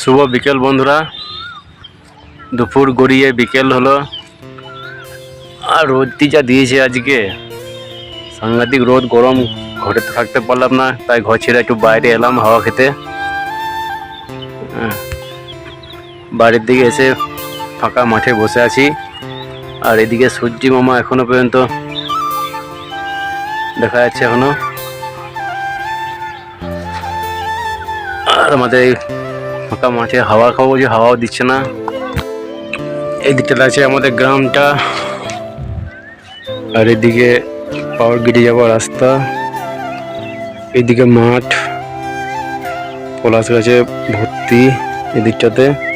শুভ বিকেল বন্ধুরা। দুপুর গড়িয়ে বিকেল হলো। আর রোদটি যা দিয়েছে আজকে, সাংঘাতিক রোদ, গরম, ঘরে থাকতে পারলাম না, তাই ঘর ছেড়ে একটু বাইরে এলাম হাওয়া খেতে। হ্যাঁ। বাড়ির দিকে এসে ফাঁকা মাঠে বসে আছি। আর এদিকে সূর্যি মামা এখনও পর্যন্ত দেখা যাচ্ছে এখনও। আর আমাদের ফাঁকা মাঠে হাওয়া খাব যে হাওয়াও দিচ্ছে না। এই আছে আমাদের গ্রামটা। আর এদিকে পাওয়ার গিরি যাওয়ার রাস্তা। এদিকে মাঠ। পলাশ গাছে ভর্তি এদিকটাতে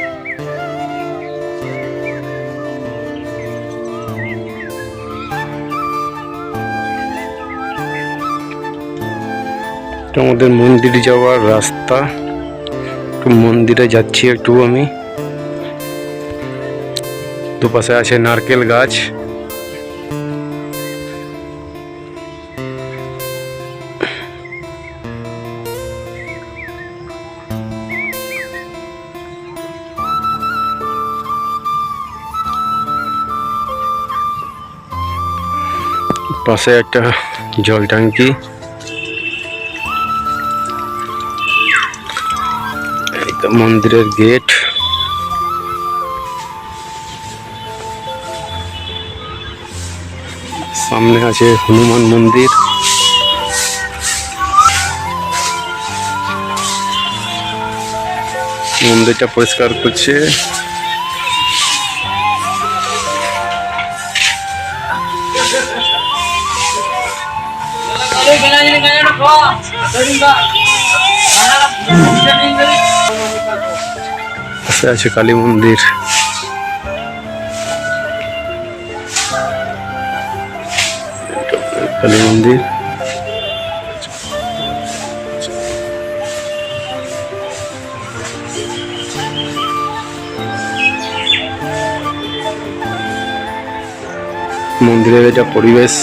আমাদের মন্দিরে যাওয়ার রাস্তা। মন্দিরে যাচ্ছি একটু আমি। দুপাশে আছে নারকেল গাছ। পাশে একটা জল ট্যাঙ্কি মন্দিরের গেট সামনে আছে হনুমান মন্দির মন্দিরটা পরিষ্কার করছে পাশে আছে কালী মন্দির। কালী মন্দির। মন্দিরের এটা পরিবেশ।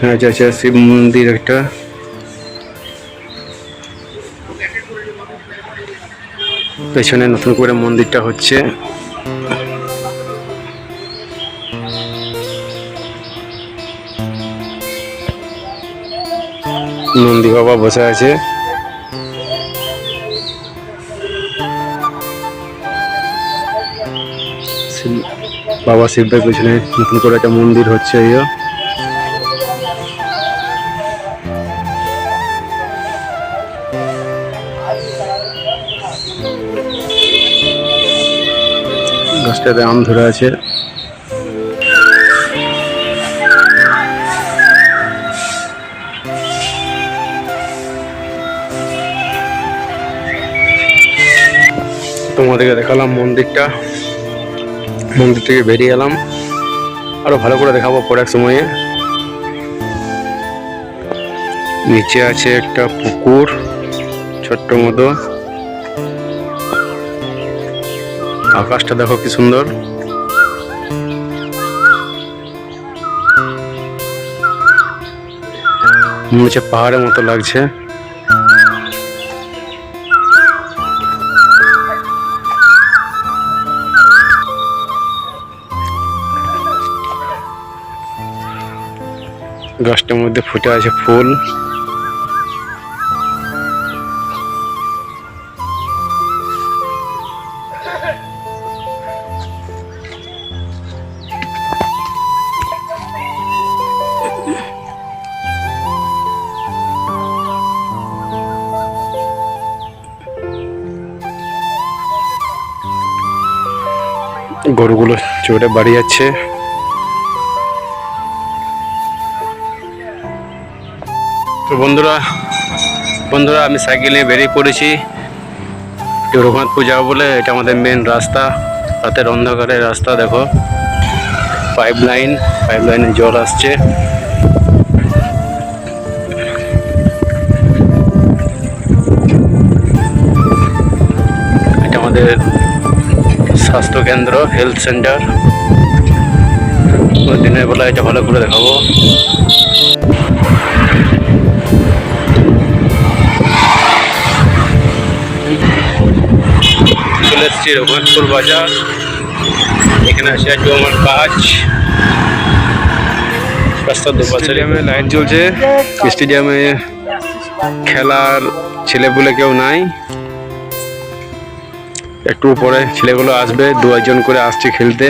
হ্যাঁ আচ্ছা শিব মন্দির একটা। পেছনে নতুন করে মন্দিরটা হচ্ছে। নন্দী বাবা বসে আছে। বাবা শিবের পেছনে নতুন করে একটা মন্দির হচ্ছে। ইয়ে গাছটাতে আম ধরে আছে। তোমাদেরকে দেখালাম মন্দিরটা। মন্দির থেকে বেরিয়ে এলাম। আরও ভালো করে দেখাবো পরে এক সময়ে। নিচে আছে একটা পুকুর, ছোট্ট মতো। আকাশটা দেখো কি সুন্দর। হচ্ছে পাহাড়ের মতো লাগছে। গাছটার মধ্যে ফুটে আছে ফুল। গরুগুলো চড়ে বাড়ি যাচ্ছে। তো বন্ধুরা বন্ধুরা, আমি সাইকেল নিয়ে বেরিয়ে পড়েছি। রঘুনাথপুর যাব বলে, এটা আমাদের মেন রাস্তা। রাতের অন্ধকারের রাস্তা, দেখো। পাইপ লাইন পাইপ লাইনে জল আসছে। এটা আমাদের স্বাস্থ্যকেন্দ্র হেলথ সেন্টার দিনের বেলা এটা ভালো করে দেখাবো। চলে এসছি রঘুনাথপুর বাজার। এখানে আসে আছে আমার কাজ। রাস্তার স্টেডিয়ামে লাইট চলছে। স্টেডিয়ামে খেলার ছেলেপুলে কেউ নাই। একটু পরে ছেলেগুলো আসবে দু একজন করে আসছে খেলতে।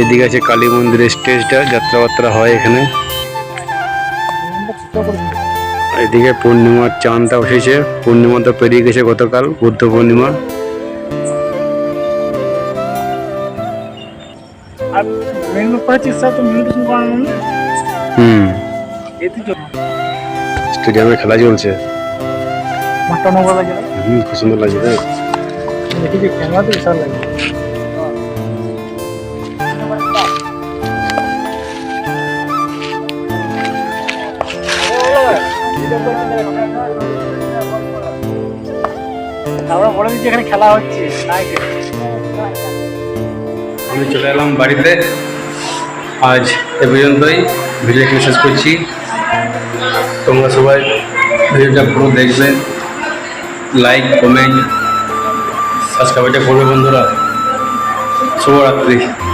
এদিকে আছে কালী মন্দিরের স্টেজটা যাত্রাবাত্রা হয় এখানে। এদিকে পূর্ণিমার চাঁদটা উঠেছে। পূর্ণিমা তো পেরিয়ে গেছে গতকাল বুদ্ধ পূর্ণিমা। মেনু? হুম। স্টেডিয়ামে খেলা চলছে। মাঠটা নোংরা লাগে হুম খুব সুন্দর লাগছে তাই দেখি যে ক্যামেরা তো বিশাল লাগে। আমরা বলে দিচ্ছি এখানে খেলা হচ্ছে আমি চলে এলাম বাড়িতে। আজ এ পর্যন্তই ভিডিও এখানে শেষ করছি। তোমরা সবাই ভিডিওটা পুরো দেখবে। লাইক কমেন্ট সাবস্ক্রাইবটা করবে বন্ধুরা। শুভরাত্রি।